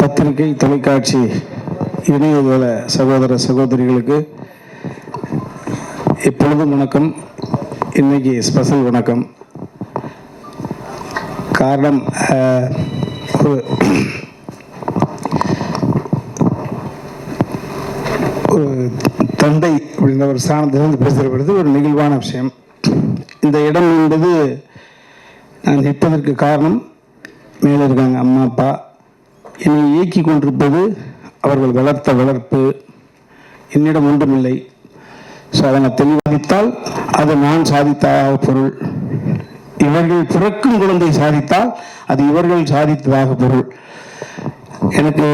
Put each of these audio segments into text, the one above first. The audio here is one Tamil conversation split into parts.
பத்திரிகை தொலைக்காட்சி இணையதள சகோதர சகோதரிகளுக்கு எப்பொழுதும் வணக்கம். இன்னைக்கு ஸ்பெஷல் வணக்கம். காரணம் ஒரு ஒரு தந்தை அப்படின்ற ஒரு ஸ்தானத்திலிருந்து பேசுகிறப்படுது ஒரு நெகிழ்வான விஷயம். இந்த இடம் என்பது நான் நிற்பதற்கு காரணம் மேலே இருக்காங்க அம்மா அப்பா. என்னை இயக்கி கொண்டிருப்பது அவர்கள் வளர்த்த வளர்ப்பு. என்னிடம் ஒன்றுமில்லை. ஸோ அதை நான் தெளிவாதித்தால் அது நான் சாதித்ததாக பொருள். இவர்கள் பிறக்கும் குழந்தை சாதித்தால் அது இவர்கள் சாதித்ததாக பொருள். எனக்கு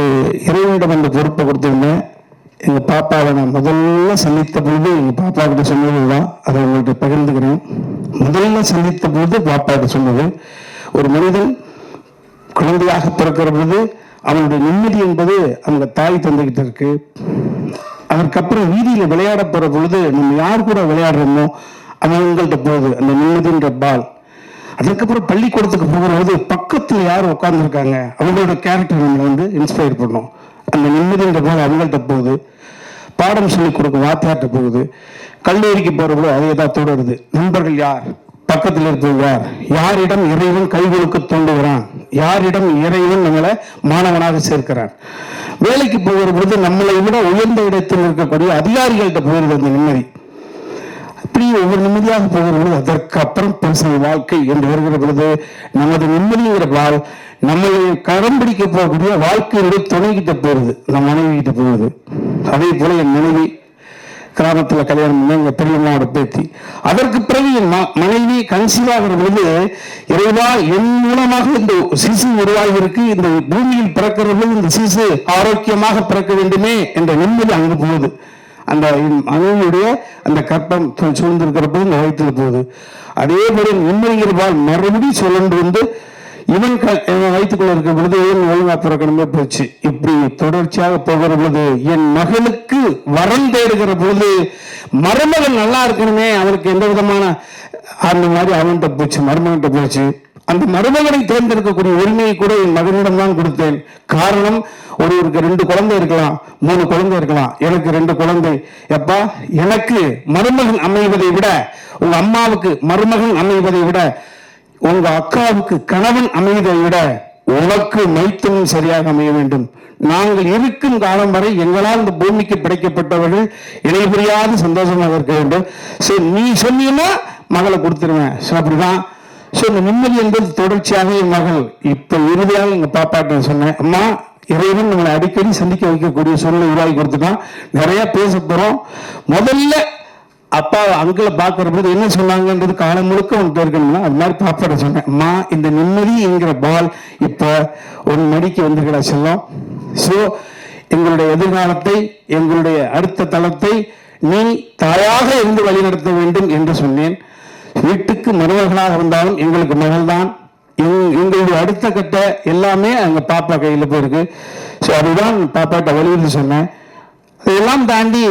இறைவனிடம் அந்த பொறுப்பை கொடுத்துருந்தேன். எங்கள் பாப்பாவை நான் முதல்ல சந்தித்த பொழுது எங்கள் பாப்பா கிட்ட சொன்னது தான். அதை உங்கள்கிட்ட பகிர்ந்துக்கிறேன். முதல்ல சந்தித்த பொழுது பாப்பா கிட்ட சொன்னது ஒரு மனிதன் குழந்தையாக பிறக்கிற பொழுது அவனுடைய நிம்மதி என்பது அவங்க தாய் தந்துகிட்டு இருக்கு. அதற்கப்புறம் வீதியில் விளையாட போற பொழுது நம்ம யார் கூட விளையாடுறோமோ அவங்கள்ட்ட போகுது அந்த நிம்மதின்ற பால். அதுக்கப்புறம் பள்ளிக்கூடத்துக்கு போகும்போது பக்கத்தில் யார் உட்காந்துருக்காங்க அவங்களோட கேரக்டர் நம்மளை வந்து இன்ஸ்பயர் பண்ணும். அந்த நிம்மதின்ற பால் அவங்கள்ட்ட போகுது. பாடம் சொல்லிக் கொடுக்கும் வாத்தியார்ட்ட போகுது. கல்லூரிக்கு போறவங்களோ அதே தான் தொடருது. நண்பர்கள் யார்? பக்கத்தில் இருப்பது யார்? யாரிடம் இறைவன் கைகளுக்கு தூண்டுகிறான்? யாரிடம் இறைவன் நம்மளை மாணவனாக சேர்க்கிறான்? வேலைக்கு போகிற பொழுது நம்மளை விட உயர்ந்த இடத்தில் இருக்கக்கூடிய அதிகாரிகள்கிட்ட போகிறது அந்த நிம்மதி. அப்படி ஒவ்வொரு நிம்மதியாக போகிற பொழுது அதற்கு அப்புறம் பர்சனல் வாழ்க்கை என்று வருகிற பொழுது நமது நிம்மதிங்கிற வாழ் நம்மளை கரம் பிடிக்க போகக்கூடிய வாழ்க்கையுடைய துணைகிட்ட போகிறது நம் மனைவி கிட்ட போகுது அதே போல என் மனைவி கிராமத்தில் கல்யாணம் பண்ணி எங்க பெரியம்மாவோட பேத்தி. அதற்கு பிறகு மனைவி கன்சீவ் ஆகிற பொழுது இறைவா என் மூலமாக இந்த சிசு உருவாகியிருக்கு. இந்த பூமியில் பிறக்கிறது இந்த சிசு ஆரோக்கியமாக பிறக்க வேண்டுமே என்ற நிம்மதி அங்கு போகுது. அந்த மனைவியுடைய அந்த கற்பம் சூழ்ந்திருக்கிற போது இந்த வயிற்றில் போகுது. அதே போல நிம்மதிங்கிறவாள் மறுபடியும் சுழன்று வந்து இவன் வயிற்றுக்குள்ள இருக்கிற பொழுது இவன் ஒழுங்கா பிறக்கணுமே போச்சு. இப்படி தொடர்ச்சியாக போகிற பொழுது என் மகளுக்கு வரம் தேடுகிற பொழுது மருமகன் நல்லா இருக்கணுமே அவனுக்கு எந்த விதமான அந்த மாதிரி அவன்கிட்ட போச்சு மருமகன்கிட்ட போச்சு. அந்த மருமகனை தேர்ந்தெடுக்கக்கூடிய உரிமையை கூட என் மகனிடம் தான் கொடுத்தேன். காரணம் ஒருவருக்கு ரெண்டு குழந்தை இருக்கலாம் மூணு குழந்தை இருக்கலாம். எனக்கு ரெண்டு குழந்தை. எப்பா எனக்கு மருமகன் அமைவதை விட உங்க அம்மாவுக்கு மருமகன் அமைவதை விட உங்க அக்காவுக்கு கணவன் அமைவதை விட உனக்கு மைத்தமும் சரியாக அமைய வேண்டும். நாங்கள் இருக்கும் காலம் வரை எங்களால் இந்த பூமிக்கு படைக்கப்பட்டவர்கள் இணைபுரியாத சந்தோஷமாக இருக்க வேண்டும். சோ நீ சொன்னீங்கன்னா மகளை கொடுத்துருவேன். ஸோ அப்படிதான். ஸோ இந்த நிம்மதி என்பது தொடர்ச்சியாக என் மகள். இப்ப இறுதியாக எங்க பாப்பாட்ட சொன்னேன் அம்மா இறைவன் நம்மளை அடிக்கடி சந்திக்க வைக்கக்கூடிய சூழ்நிலை உருவாக்கி கொடுத்துட்டான். நிறைய பேச போறோம். முதல்ல அப்பா அங்கிள பார்க்கிற போது என்ன சொன்னாங்கன்றது காலம் முழுக்க உனக்கு இருக்கணும்னா அது மாதிரி பாப்பாட சொன்னேன். அம்மா இந்த நிம்மதி என்கிற பால் இப்ப ஒரு மடிக்கு வந்துருக்கடா செல்லம். ஸோ எங்களுடைய எதிர்காலத்தை எங்களுடைய அடுத்த தளத்தை நீ தாயாக இருந்து வழிநடத்த வேண்டும் என்று சொன்னேன். வீட்டுக்கு மருமகளாக இருந்தாலும் எங்களுக்கு மகள்தான். எங்- எங்களுடைய அடுத்த கட்ட எல்லாமே அங்க பாப்பா கையில போயிருக்கு. ஸோ அதுதான் பாப்பாட்ட வலியுறுத்தி சொன்னேன். இதெல்லாம் தாண்டி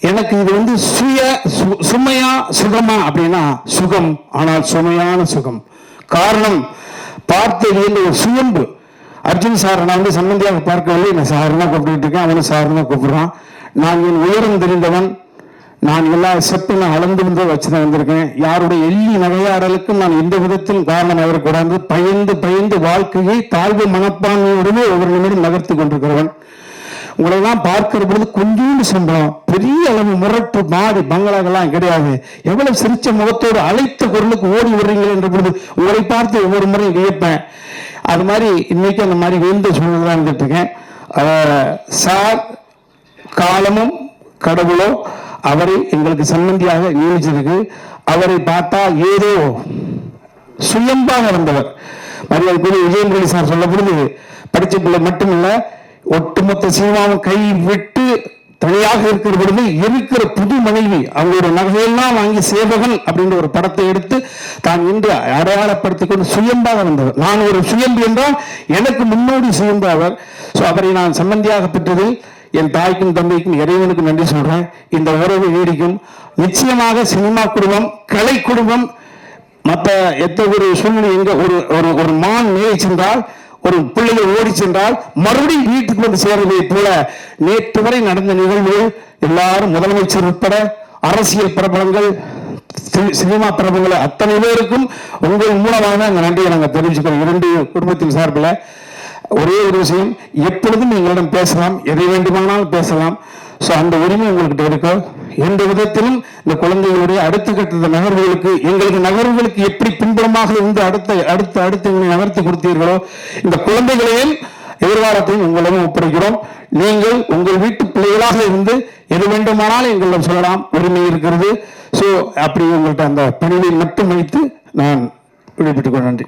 எனக்கு இது வந்து சுய சு- சுமையா சுகமா அப்படின்னா சுகம். ஆனால் சுமையான சுகம். காரணம் பார்த்து வியந்த ஒரு சுயம்பு. அர்ஜுன் சார் நான் வந்து சம்பந்தியாக பார்க்கவில்லை. நான் சாரனா கூப்பிட்டு இருக்கேன். அவனும் சாருனா கூப்பிடுறான். நான் என் உயரம் தெரிந்தவன். நான் எல்லா செப்பையும் நான் வச்சு வச்சுதான் வந்திருக்கேன். யாருடைய எள்ளி நகையாடலுக்கும் நான் எந்த விதத்திலும் காரணம் ஆகக்கூடாது பயந்து பயந்து வாழ்க்கையை தாழ்வு மனப்பான்மையுடனே ஒவ்வொரு நிமிடம் நகர்த்து கொண்டிருக்கிறவன். உங்களெல்லாம் பார்க்கிற பொழுது கொஞ்சோண்டு சம்பளம். பெரிய அளவு முரட்டு மாடு பங்களாக்கெல்லாம் கிடையாது. எவ்வளவு சிரிச்ச முகத்தோடு அழைத்த குரலுக்கு ஓடி வர்றீங்களே என்ற பொழுது உங்களை பார்த்து ஒவ்வொரு முறையும் வியப்பேன். அது மாதிரி இன்னைக்கு அந்த மாதிரி வீழ்ந்த சூழ்நிலை தான் இருக்கேன் சார் காலமும் கடவுளோ அவரை எங்களுக்கு சம்பந்தியாக நியமிச்சிருக்கு. அவரை பார்த்தா ஏதோ சுயம்பாக வந்தவர் மரியாதைக்குரிய விஜயமுரளி சார் சொல்ல பொழுது படிச்ச பிள்ளை மட்டுமில்லை ஒட்டுமொத்த சினிமாவும் கை விட்டு தனியாக இருக்கிற பொழுது இருக்கிற புது மனைவி அவங்களோட நகையெல்லாம் வாங்கி சேவகன் அப்படின்ற ஒரு படத்தை எடுத்து தான் இன்று அடையாளப்படுத்திக் கொண்டு சுயம்பாக வந்தவர். நான் ஒரு சுயம்பு என்றால் எனக்கு முன்னோடி சுயம்பு அவர். ஸோ அவரை நான் சம்பந்தியாக பெற்றதில் என் தாய்க்கும் தம்பிக்கும் இறைவனுக்கும் நன்றி சொல்றேன். இந்த உறவு நீடிக்கும். நிச்சயமாக சினிமா குடும்பம் கலை குடும்பம் மற்ற எத்த ஒரு சூழ்நிலை எங்க ஒரு ஒரு ஒரு மான் மேலே சென்றால் ஒரு பிள்ளைகள் ஓடி சென்றால் மறுபடியும் வீட்டுக்கு வந்து சேர்வதை போல நேற்று வரை நடந்த நிகழ்வுகள் எல்லாரும் முதலமைச்சர் உட்பட அரசியல் பிரபலங்கள் சினிமா பிரபலங்கள் அத்தனை பேருக்கும் உங்கள் மூலமாக அந்த நன்றியை நாங்கள் தெரிவிச்சுக்கிறோம். இரண்டு குடும்பத்தின் சார்பில் ஒரே ஒரு விஷயம் எப்பொழுதும் எங்களிடம் பேசலாம் எதை வேண்டுமானாலும் பேசலாம். ஸோ அந்த உரிமை உங்கள்கிட்ட இருக்கா? எந்த விதத்திலும் இந்த குழந்தைகளுடைய அடுத்த கட்ட நகர்வுகளுக்கு எங்களுக்கு நகர்வுகளுக்கு எப்படி பின்புறமாக இருந்து அடுத்த அடுத்த அடுத்து எங்களை நகர்த்தி கொடுத்தீர்களோ இந்த குழந்தைகளையும் எதிர்காலத்தையும் உங்களிடம் ஒப்படைக்கிறோம். நீங்கள் உங்கள் வீட்டு பிள்ளைகளாக இருந்து எது வேண்டுமானாலும் எங்களிடம் சொல்லலாம். உரிமை இருக்கிறது. ஸோ அப்படி உங்கள்கிட்ட அந்த பணியை மட்டும் வைத்து நான் விடைபெற்றுக் கொள்ள நன்றி.